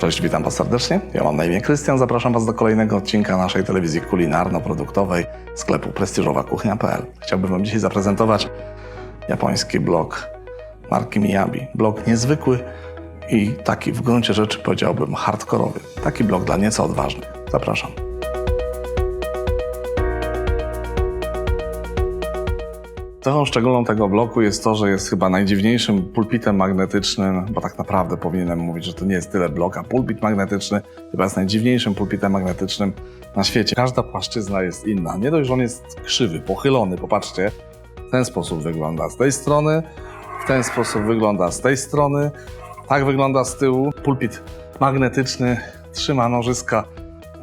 Cześć, witam Was serdecznie. Ja mam na imię Krystian. Zapraszam Was do kolejnego odcinka naszej telewizji kulinarno-produktowej sklepu prestiżowakuchnia.pl. Chciałbym Wam dzisiaj zaprezentować japoński blog marki Miyabi. Blog niezwykły i taki w gruncie rzeczy powiedziałbym hardkorowy. Taki blog dla nieco odważnych. Zapraszam. Cechą szczególną tego bloku jest to, że jest chyba najdziwniejszym pulpitem magnetycznym, bo tak naprawdę powinienem mówić, że to nie jest tyle blok, a pulpit magnetyczny chyba jest najdziwniejszym pulpitem magnetycznym na świecie. Każda płaszczyzna jest inna. Nie dość, że on jest krzywy, pochylony, popatrzcie, w ten sposób wygląda z tej strony, w ten sposób wygląda z tej strony, tak wygląda z tyłu. Pulpit magnetyczny trzyma nożyska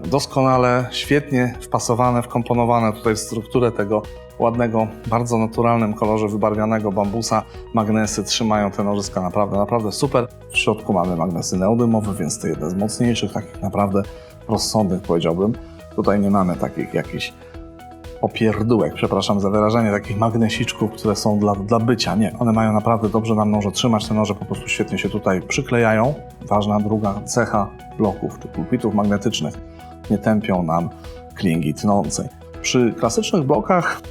doskonale, świetnie wpasowane, wkomponowane tutaj w strukturę tego ładnego, bardzo naturalnym kolorze wybarwianego bambusa. Magnesy trzymają te nożyska naprawdę, naprawdę super. W środku mamy magnesy neodymowe, więc to jedne z mocniejszych, takich naprawdę rozsądnych powiedziałbym. Tutaj nie mamy takich jakichś opierdółek, przepraszam za wyrażenie, takich magnesiczków, które są dla, dla bycia. Nie, one mają naprawdę dobrze nam noże trzymać, te noże po prostu świetnie się tutaj przyklejają. Ważna druga cecha bloków czy pulpitów magnetycznych, nie tępią nam klingi tnącej. Przy klasycznych blokach,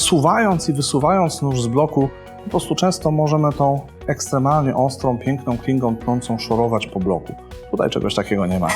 wsuwając i wysuwając nóż z bloku, po prostu często możemy tą ekstremalnie ostrą, piękną klingą tnącą szorować po bloku. Tutaj czegoś takiego nie ma.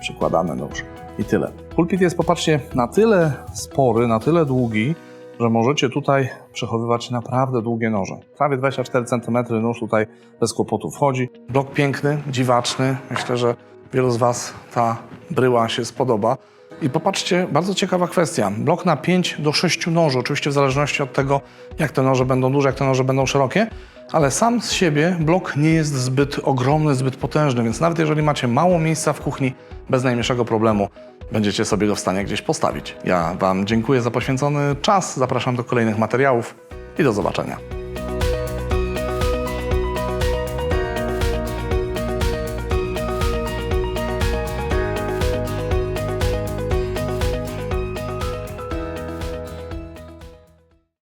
Przykładamy nóż i tyle. Pulpit jest, popatrzcie, na tyle spory, na tyle długi, że możecie tutaj przechowywać naprawdę długie noże. Prawie 24 cm nóż tutaj bez kłopotu wchodzi. Blok piękny, dziwaczny. Myślę, że wielu z Was ta bryła się spodoba. I popatrzcie, bardzo ciekawa kwestia. Blok na 5 do 6 noży, oczywiście w zależności od tego, jak te noże będą duże, jak te noże będą szerokie, ale sam z siebie blok nie jest zbyt ogromny, zbyt potężny, więc nawet jeżeli macie mało miejsca w kuchni, bez najmniejszego problemu będziecie sobie go w stanie gdzieś postawić. Ja Wam dziękuję za poświęcony czas, zapraszam do kolejnych materiałów i do zobaczenia.